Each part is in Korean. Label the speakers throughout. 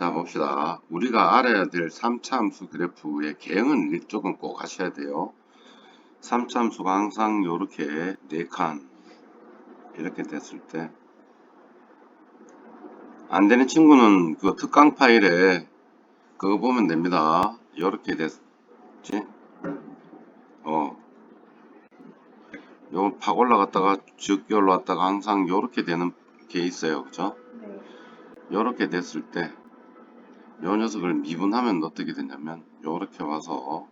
Speaker 1: 자 봅시다. 우리가 알아야 될 3차 함수 그래프의 개형은 이쪽은 꼭 하셔야 돼요. 3차 함수가 항상 이렇게 4칸 이렇게 됐을 때 안 되는 친구는 그 특강 파일에 그거 보면 됩니다. 이렇게 됐지? 어. 요팍 올라갔다가 쭉 올라갔다가 항상 요렇게 되는 게 있어요. 그죠?
Speaker 2: 네.
Speaker 1: 요렇게 됐을 때 요 녀석을 미분하면 어떻게 되냐면 요렇게 와서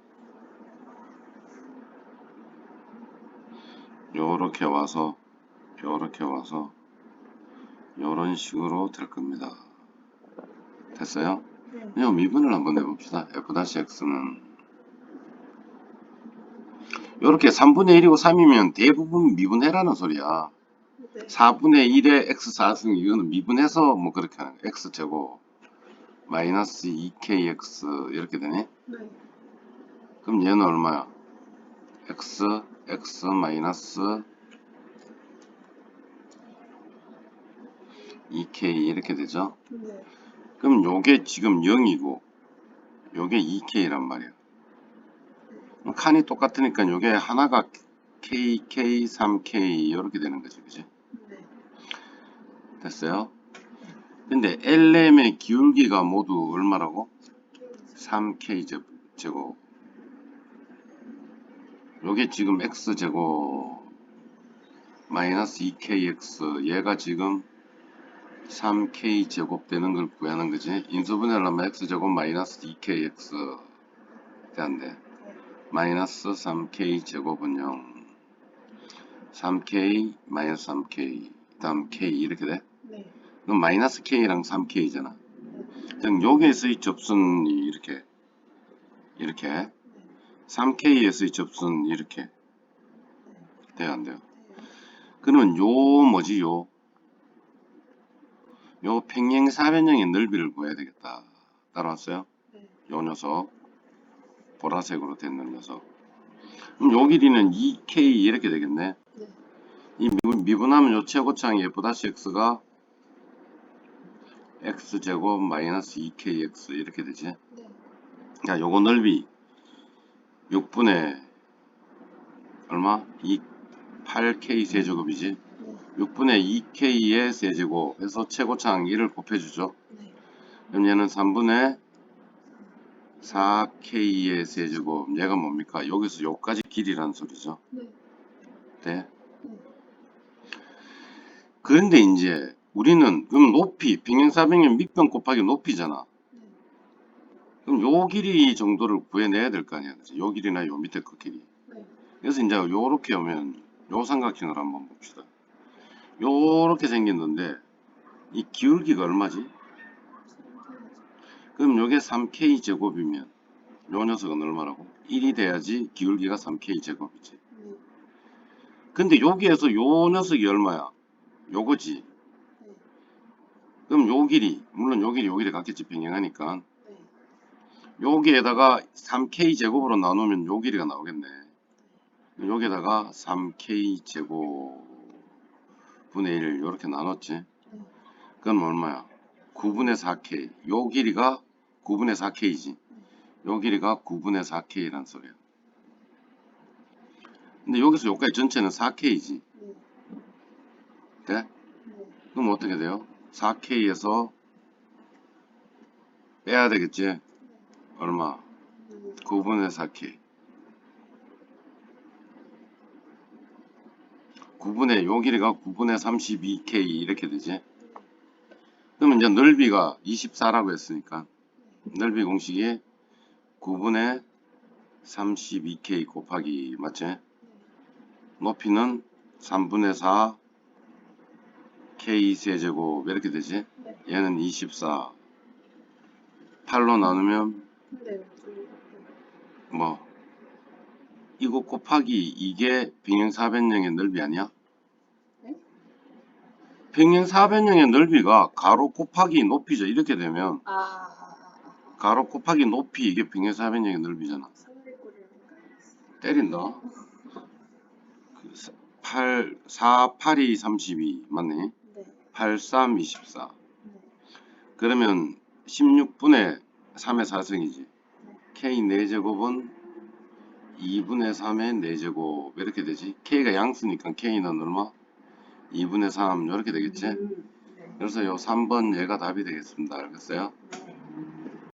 Speaker 1: 요렇게 와서 요렇게 와서 요런 식으로 될 겁니다. 됐어요?
Speaker 2: 네.
Speaker 1: 그냥 미분을 한번 해봅시다. f-x는 요렇게 3분의 1이고 3이면 대부분 미분해라는 소리야.
Speaker 2: 네.
Speaker 1: 4분의 1의 x 4승 이거는 미분해서 뭐 그렇게 하는 x 제곱 마이너스 2kx 이렇게 되네.
Speaker 2: 네.
Speaker 1: 그럼 얘는 얼마야? x x 마이너스 2k 이렇게 되죠.
Speaker 2: 네.
Speaker 1: 그럼 요게 지금 0이고 요게 2k란 말이야. 칸이 똑같으니까 요게 하나가 k, k, 3k 이렇게 되는 거지, 그지?
Speaker 2: 네.
Speaker 1: 됐어요? 근데 LM의 기울기가 모두 얼마라고? 3k 제- 제곱. 요게 지금 x 제곱 마이너스 2kx 얘가 지금 3k 제곱 되는 걸 구하는 거지. 인수분해를 하면 x 제곱 마이너스 2kx 돼안돼. 마이너스 3k 제곱은 0. 3k 마이너스 3k 다음 k 이렇게 돼?
Speaker 2: 네.
Speaker 1: 그럼 마이너스 k랑 3k잖아. 그럼 여기에서의 접순이 이렇게 이렇게 3k에서의 접순 이렇게 돼야 안 돼요. 그러면 요 뭐지 요? 요 평행 사변형의 넓이를 구해야 되겠다. 따라왔어요?
Speaker 2: 네.
Speaker 1: 요 녀석 보라색으로 된 녀석. 그럼 요 길이는 2k 이렇게 되겠네.
Speaker 2: 네.
Speaker 1: 이 미분, 미분하면 요 최고창이 f-x가 x제곱 마이너스 2kx 이렇게 되지.
Speaker 2: 네.
Speaker 1: 자, 요거 넓이 6분의 얼마? 2, 8k 세제곱이지.
Speaker 2: 네.
Speaker 1: 6분의 2k의 세제곱 해서 최고창 1을 곱해주죠.
Speaker 2: 네.
Speaker 1: 그럼 얘는 3분의 4k의 세제곱 얘가 뭡니까? 여기서 요까지 길이라는 소리죠.
Speaker 2: 네.
Speaker 1: 네.
Speaker 2: 네.
Speaker 1: 그런데 이제 우리는 그럼 높이 평행 사변형 밑변 곱하기 높이잖아.
Speaker 2: 네.
Speaker 1: 그럼 요 길이 정도를 구해내야 될 거 아니야. 요 길이나 요 밑에 그 길이.
Speaker 2: 네.
Speaker 1: 그래서 이제 요렇게 오면 요 삼각형을 한번 봅시다. 요렇게 생겼는데 이 기울기가 얼마지? 그럼 요게 3k 제곱이면 요 녀석은 얼마라고? 1이 돼야지 기울기가 3k 제곱이지.
Speaker 2: 네.
Speaker 1: 근데 여기에서 요 녀석이 얼마야? 요거지.
Speaker 2: 네.
Speaker 1: 그럼 요 길이 물론 요 길이 요 길이 같겠지 평행하니까
Speaker 2: 네.
Speaker 1: 여기에다가 3k 제곱으로 나누면 요 길이가 나오겠네. 여기에다가 3k 제곱 분의 1 이렇게 나눴지. 그럼 얼마야? 9분의 4k. 요 길이가 9분의 4k이지. 요 길이가 9분의 4k란 소리야. 근데 여기서 여기까지 전체는 4k이지.
Speaker 2: 네.
Speaker 1: 돼?
Speaker 2: 네.
Speaker 1: 그럼 어떻게 돼요? 4k에서 빼야 되겠지? 얼마?
Speaker 2: 네.
Speaker 1: 9분의 4k. 9분의 요 길이가 9분의 32k 이렇게 되지. 그러면 이제 넓이가 24라고 했으니까 넓이 공식이 9분의 32k 곱하기 맞지? 높이는 3분의 4 k 세제곱 이렇게 되지?
Speaker 2: 네.
Speaker 1: 얘는 24 8로 나누면
Speaker 2: 네.
Speaker 1: 뭐 이거 곱하기 이게 평행사변형의 넓이 아니야?
Speaker 2: 네?
Speaker 1: 평행사변형의 넓이가 가로 곱하기 높이죠. 이렇게 되면
Speaker 2: 아, 아, 아, 아.
Speaker 1: 가로 곱하기 높이 이게 평행사변형의 넓이잖아.
Speaker 2: 상대골이랑
Speaker 1: 때린다. 그 8, 4, 8이 32 맞네.
Speaker 2: 네.
Speaker 1: 8, 3, 24.
Speaker 2: 네.
Speaker 1: 그러면 16분의 3의 4승이지. k 4제곱은 2분의 3의 4제곱 이렇게 되지. k가 양수니까 k는 얼마? 2분의 3 이렇게 되겠지.
Speaker 2: 음, 네.
Speaker 1: 그래서 요 3번 얘가 답이 되겠습니다. 알겠어요?
Speaker 2: 네.